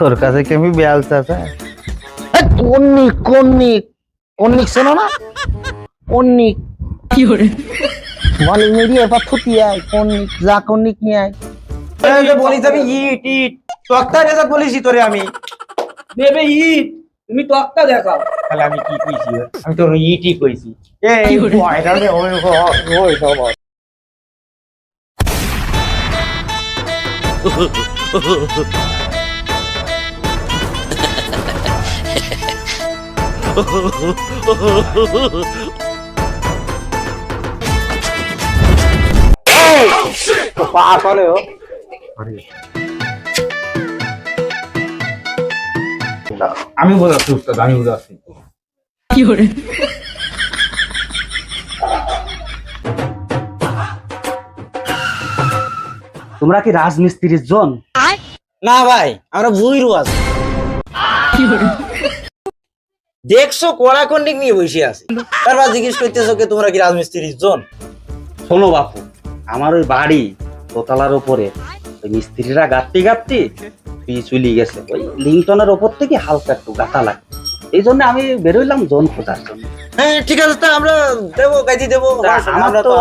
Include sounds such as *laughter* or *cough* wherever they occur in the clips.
তোর কাছে কি আমি বেয়াল চাচা? কন্নিক কন্নিক কন্নিক শোনো না? কন্নিক বলি মেরিয়ে এবার থুতি আয় কন্নিক যা কন্নিক নিয়ে আয়। বলিস আমি ইট ইট। তক্তা রেজা বলিছি তোরে আমি। নেবে ইট তুমি তক্তা দেখাও। তাহলে আমি কি কইছি আমি তো ইটই কইছি। এই রে ওই ওই সব। *laughs* ও আমি বোঝাচ্ছি উস্তাদ আমি বোঝাচ্ছি। তোমরা কি রাজমিস্ত্রির জন? না ভাই আমরা বুইরু আছি দেখছ কড়া কন্ডিক নিয়ে বসে আছে? তারপর জিজ্ঞেস করতেছো কে তোমরা কি রাজমিস্ত্রির জন? শোনো বাপু আমার ওই বাড়ি দোতলার উপরে। ওই মিস্ত্রিরা গাঁততে গাঁততে পিচ চুলি গেছে। ওই লিংটনের ওপর থেকে হালকা একটু গাঁথা লাগে। এই জন্য আমি বেরোইলাম জন খোঁজার জন্য। হ্যাঁ ঠিক আছে তা আমরা দেবো গাইতে দেবো আমার তো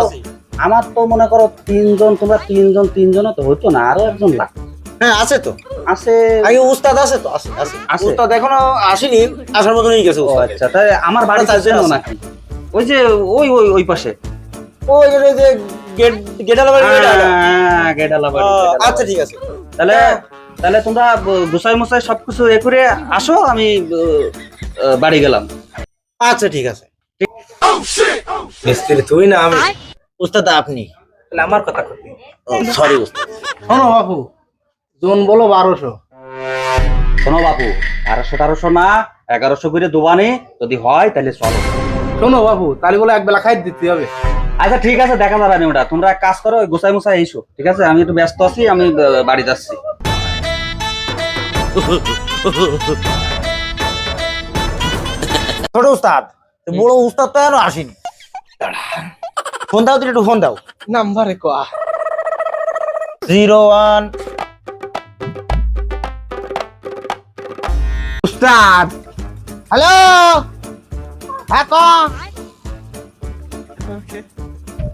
আমার তো মনে করো তিনজন তোমরা তিনজন তিনজনও তো হইতো না আরও একজন লাগতো হ্যাঁ আছে তো। আছে। আগে উস্তাদ আছে তো আছে আছে। আছে। উস্তাদ এখনও আসেনি আসার মতন হয়ে গেছে উস্তাদ। আচ্ছা তাই আমার বাড়ি আচ্ছা, চেনো নাকি? ওই যে ওই ওই ওই পাশে। ওই যে যে গেট গেটালা বাড়ি ওইটা। হ্যাঁ, গেডালা বাড়ি, আচ্ছা ঠিক আছে। তাহলে তাহলে তোমরা ব- গুছাই সবকিছু এ করে আসো আমি বাড়ি গেলাম। আচ্ছা ঠিক আছে। মিস্ত্রি তুই না আমি? উস্তাদ আপনি। তাহলে আমার কথা করবি সরি উস্তাদ। শোনো বাপু জোন বলো বারোশো। শোনো বাপু বারোশো টারোশো না এগারোশো করে দোবানে যদি হয় তাহলে চলো। শোনো বাপু তাহলে বলে এক বেলা খাই দিতে হবে। আচ্ছা ঠিক আছে দেখা যাবে ওটা তোমরা এক কাজ করো ওই গোসাই মোসাই এসো ঠিক আছে? আমি একটু ব্যস্ত আছি আমি আহ, বাড়ি যাচ্ছি। ছোট উস্তাদ তো বড় উস্তাদ তো এখনও আসেনি। ফোন দাও তুই একটু ফোন দাও। নাম্বারে কোয়া। জিরো ওয়ান উস্তাদ। হ্যালো? হ্যাঁ ক?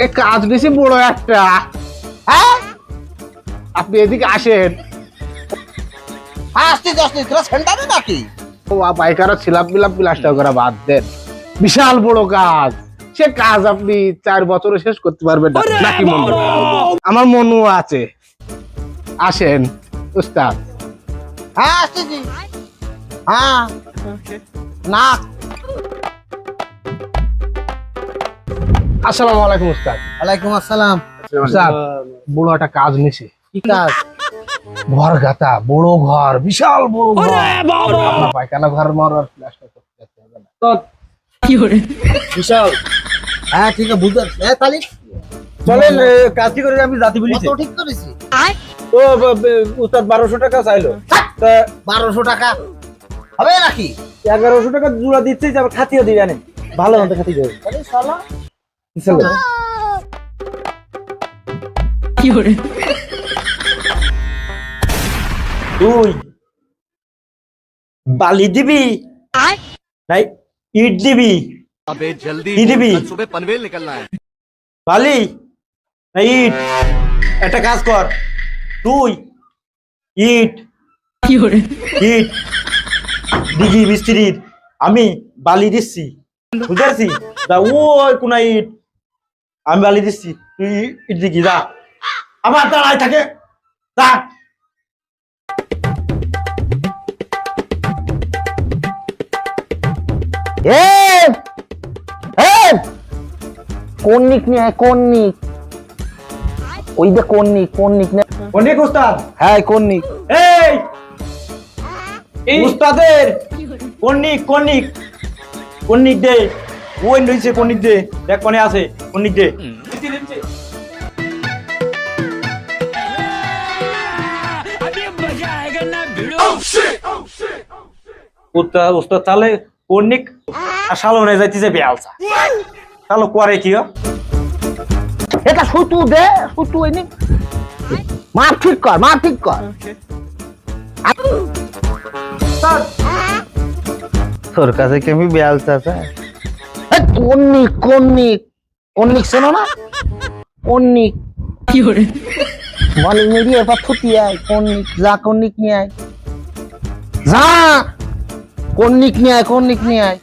এ কাজ বেশি বড় একটা। হ্যাঁ? আপনি এদিকে আসেন। হ্যাঁ আসতে আসতে সেন্টারে নাকি? ও পাইকারা ছিলাপ বিলাপ প্লাস্টার করা বাদ দেন। বিশাল বড় কাজ। সে কাজ আপনি চার বছরে শেষ করতে পারবেন নাকি মনে? আমার মনও আছে। আসেন উস্তাদ। হ্যাঁ আসতেছি হ্যাঁ। না। আসসালামু আলাইকুম উস্তাদ। ওয়ালাইকুম আসসালাম। উস্তাদ বড় একটা কাজ নিছি। কি কাজ? ঘর গাতা বড় ঘর বিশাল বড় ঘর। পায়খানা ঘর মর আর প্লাস্টার করতে হবে না। বিশাল। হ্যাঁ ঠিক আছে বুঝতে পারছি। হ্যাঁ তাহলে চলেন কাজটি করে আমি জাতি বলিছি? ঠিক করেছি। ও উস্তাদ বারোশো টাকা চাইলো। তা বারোশো টাকা। হবে নাকি এগারোশো টাকা জুড়া দিচ্ছে যাবে খাতিও দিবে না ভালো মতো খাতি দেবে চলো। তুই বালি দিবি নাই ইট দিবি अबे जल्दी কি দিবি कल सुबह पनवेल निकलना है বালি না ইট একটা কাজ কর তুই ইট ইট দিঘি মিস্ত্রির আমি বালি দিচ্ছি। বুঝতে পারছি দা ওই কোন ইট আমি বালি দিচ্ছি। তুই ইট দিঘি যা। আমার দাঁড়ায় থাকে। যা। কন্নিক নিয়ে আয়, কন্নিক। ওই যে কন্নিক কন্নিক নে। অনেক উস্তাদ? হ্যাঁ কন্নিক। এই! উস্তাদের কন্নিক কন্নিক কন্নিক দে। ওই রয়েছে কন্নিক দে। দেখ কোনে আছে কন্নিক দে। উস্তাদ তাহলে কন্নিক আর সালনে যাইতেছে বেয়ালসা। তাহলে করে কি? এটা সুতু দে সুতু এনে মাপ ঠিক কর মাপ ঠিক কর। তোর কাছে কি আমি বেয়াল চাচা? কন্নিক কন্নিক কন্নিক শোনো না? কন্নিক মালিক মেরিয়ে এবার থুতি আয় কন্নিক যা কন্নিক নিয়ে আয়। যা! কন্নিক নিয়ে আয় কন্নিক নিয়ে আয়।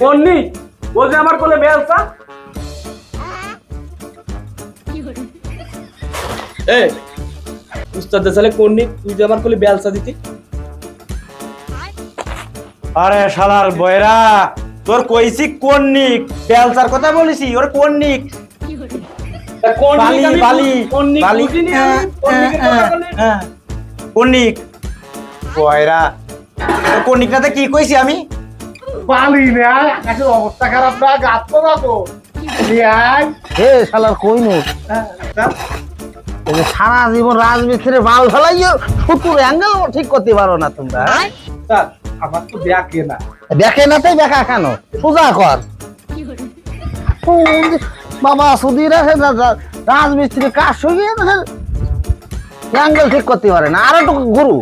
কন্নি বলছে আমার কোলে বেলসা এ উস্তাদ দেশালে কন্নি তুই যে আমার কোলে বেলসা দিতি আরে শালার বয়রা তোর কইছি কন্নিক? বেলসার কথা বলিছি ওর কন্নিক? তা কন্নি বালি আমি বালি হ্যাঁ, হ্যাঁ। হ্যাঁ। কন্নিক? বয়রা তোর কন্নিকটাতে কি কইছি আমি? বালি আকাশের অবস্থা খারাপ না গাছ তো। না তো হে শালার কই নো সারা জীবন রাজমিস্ত্রির বাল ফেলাইও অ্যাঙ্গেল ঠিক করতে পারো না তোমরা হ্যাঁ? আমার তো দেখে না। দেখে না তাই দেখা কেন? সোজা কর। বাবা সুধীর আছে রাজমিস্ত্রি কাজ শুয়ে অ্যাঙ্গেল ঠিক করতে পারে না। আর একটু গুরু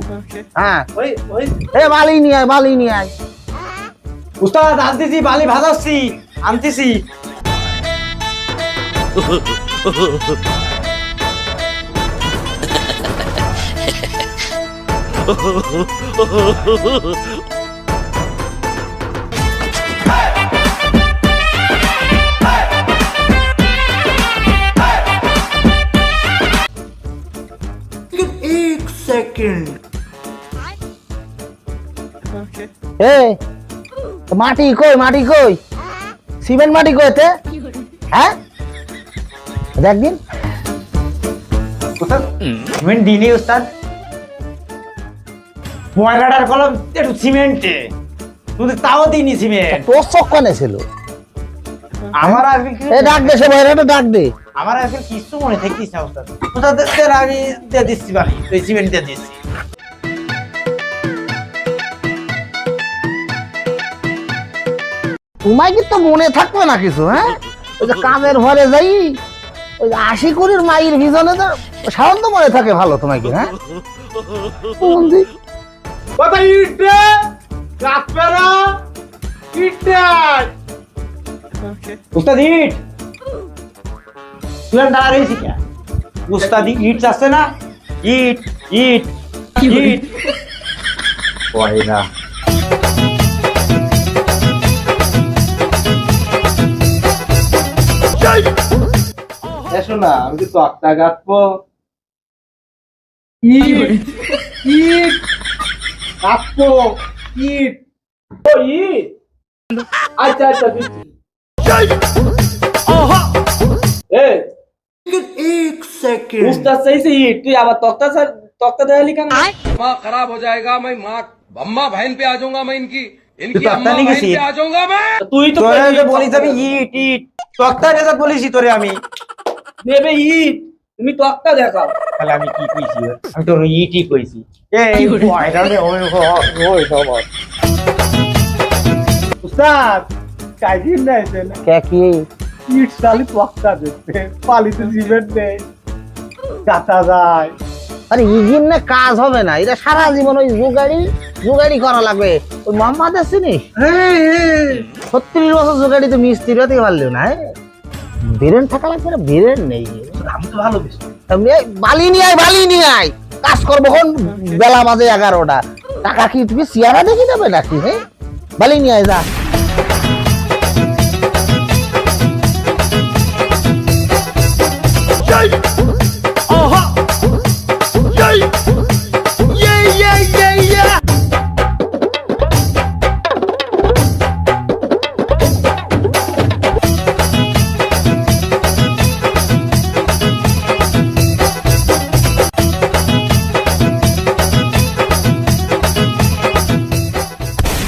হ্যাঁ। ওই ওই। এ বালি নিয়ে আয় বালি নিয়ে আয়। উস্তাদ আনতেছি বালি ভাজাচ্ছি। আনতেছি। *laughs* এ মাটি কই মাটি কই? সিমেন্ট মাটি কই তে হ্যাঁ? দেখ দিন। সিমেন্ট দিনি উস্তাদ। বয়রাটার কলম একটু সিমেন্টে। তুই তাও দিনি সিমেন্ট। তোর চক্কনে ছিল আমার আর এ ডাক দে বাইরেটা ডাক দে। আমার কিছু মনে না আমি দিয়ে দিচ্ছি বালি তুই সিমেন্ট দিয়ে দিচ্ছি। তোমায় কিন্তু মনে থাকবে না কিছু হ্যাঁ? ওই যে কামের ঘরে যাই ওই যে আশি কুড়ির মাইল ভিজনে তো সাধারণত মনে থাকে ভালো তোমায় কি হ্যাঁ। কথা ইটে! গাছ পেরা ইটে উস্তাদ ইট তুই দাঁড়া রয়েছি কে উস্তাদ ইট আসছে না ইট ইট ইট এসো না আমি কি তক্তা গাঁথবো ইট ইট গাঁথবো ইট ও ই আচ্ছা আচ্ছা দিচ্ছি এ উস্তাদ চাইছে ইট তুই আবার তক্তা ছাড়- তক্তা দেখালি কেন माँ खराब हो जाएगा मैं माँ अम्मा बहन पे आ जाऊंगा मैं इनकी इनकी तो अम्मा नहीं बहन किसी। पे आ जाऊंगा मैं তুই তো তোরে কইলি যে তক্তা বলিস আমি ইট ইট তক্তা রেজা বলিছি তোরে আমি নেবে ইট তুমি তক্তা দেখাও তাহলে আমি কি কইছি আমি তোর ইটই কইছি এই বয়রা রে ওই ওই ওই উস্তাদ কাইদিন না এসে না। কে কি? ইট সালি তক্তা দিচ্ছে পালিতে সিমেন্ট নেই গাঁথা যায়। আরে না কাজ হবে না এটা সারা জীবন ওই জুগাড়ি জুগাড়ি করা লাগবে। ওই মোহাম্মদ চিনিস ছত্রিশ বছর জুগাড়ি তো মিস্ত্রি হতে পারলেও না হ্যাঁ? বীরেন থাকা লাগবে না বীরেন নেই। আমি তো ভালো বালি নিয়ে আয় বালি নিয়ে আয়। কাজ করব কোন বেলা বাজে এগারোটা। টাকা কি তুমি চেয়ারা দেখে দেবে নাকি হ্যাঁ? বালি নিয়ে আয় যা।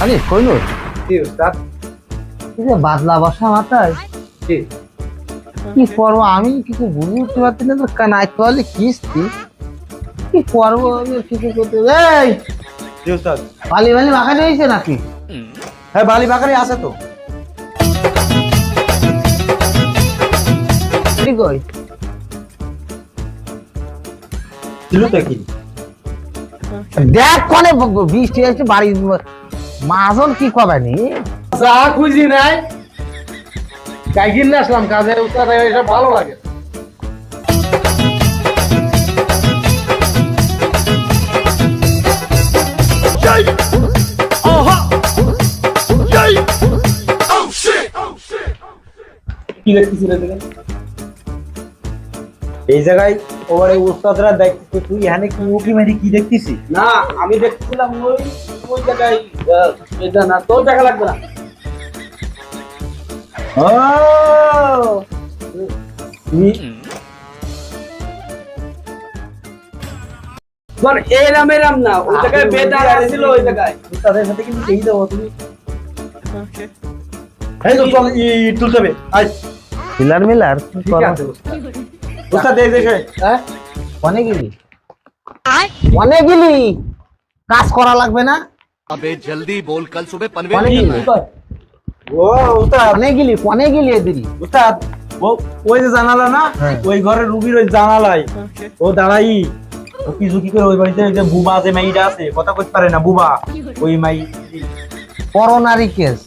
আরে কইলো কি উস্তাদ? এই যে বাদলা বসা মাথায়। কি? কি করব আমি? কিছু বুঝে উঠতে পারছি না তো। কানাই তাহলে কিস্তি? কি করব আমি কিছু করতে এই! জি উস্তাদ? বালি বালি মাখানি হয়েছে নাকি? হ্যাঁ বালি আছে তো। ঠিক ওই ছিল তো কি? দেখ কনে বৃষ্টি আসছে বাড়ি মাজন কি কবে নি? চা খুঁজি নাই গাই কিনে আসলাম কাজে উস্তাদ এসব ভালো লাগে। কি দেখতেছি এই জায়গায় ওর এই উস্তাদরা তুই এখানে কি উকি মারি কি দেখতেছিস? না আমি দেখছিলাম ওই ওই জায়গায় এটা না তোর দেখা লাগবে না। ও! তোর এরাম এরাম না ওই জায়গায় বেদার ছিল ওই জায়গায়। উস্তাদের সাথে কিন্তু এই দেবো তুমি। এই তো চল ইট তুলতে হবে। আয়। মিলার মিলার কি ঠিক করো? আছে। উস্তাদ উস্তাদ এই দেখে হ্যাঁ? কনে গেলি। কনে গেলি। কাজ করা লাগবে না। अबे जल्दी बोल कल सुबह কনে पनवेल গেলি ও উস্তাদ কনে গেলি কনে গেলি এদিকে উস্তাদ ও ওই যে জানালা না হ্যাঁ। ওই ঘরের রুবির ওই জানালাই ও দাঁড়াই ও কি ঝুঁকি করে ওই বাড়িতে ওই যে বুবা যে মাইটা আছে কথা কইতে পারে না বুবা ওই মাই করোনারি কেস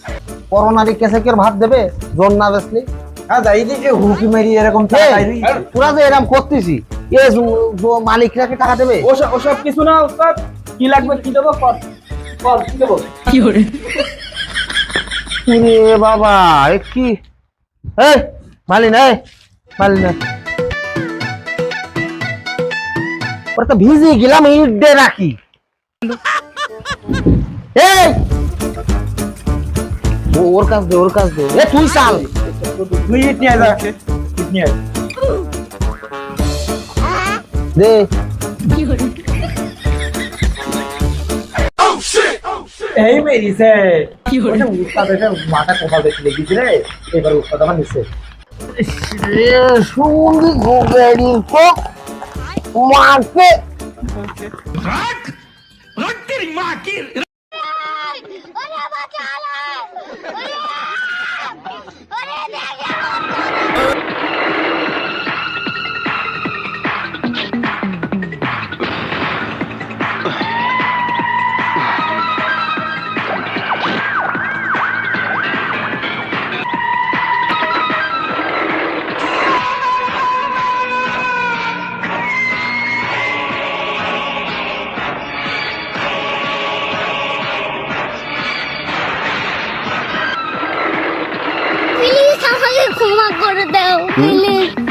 করোনারি কেসে কেউ ভাত দেবে জোর না বেসলি হ্যাঁ যাই দিকে হুকি মারি এরকম এই, তাকাই রইছে। তোরা যে এরকম করতেছি এ জো- জো- মালিকরা কি টাকা দেবে ওসব ওসব কিছু না ওস্তাদ কি লাগবে কি দেবো কর কর কি দেবো ওরে বাবা এ কি? এই মালি না মালি না ওরা তো ভিজে গেলাম ইট দিয়ে রাখি। এই! ও- ওর কাছ দে ওর কাছ দে। এ তুই চাল। তুই ইট নিয়ে যা। ইট নিয়ে আয়। দে। এই মেরিছে ওটা উস্তাদ এসে মাথা কোথাও দেখলে দেখিস রে। এবার উস্তাদ আমার এ সুন্দর গোগাড়ি তো। মাকে ওরে বাঁচালে ওরে 粒粒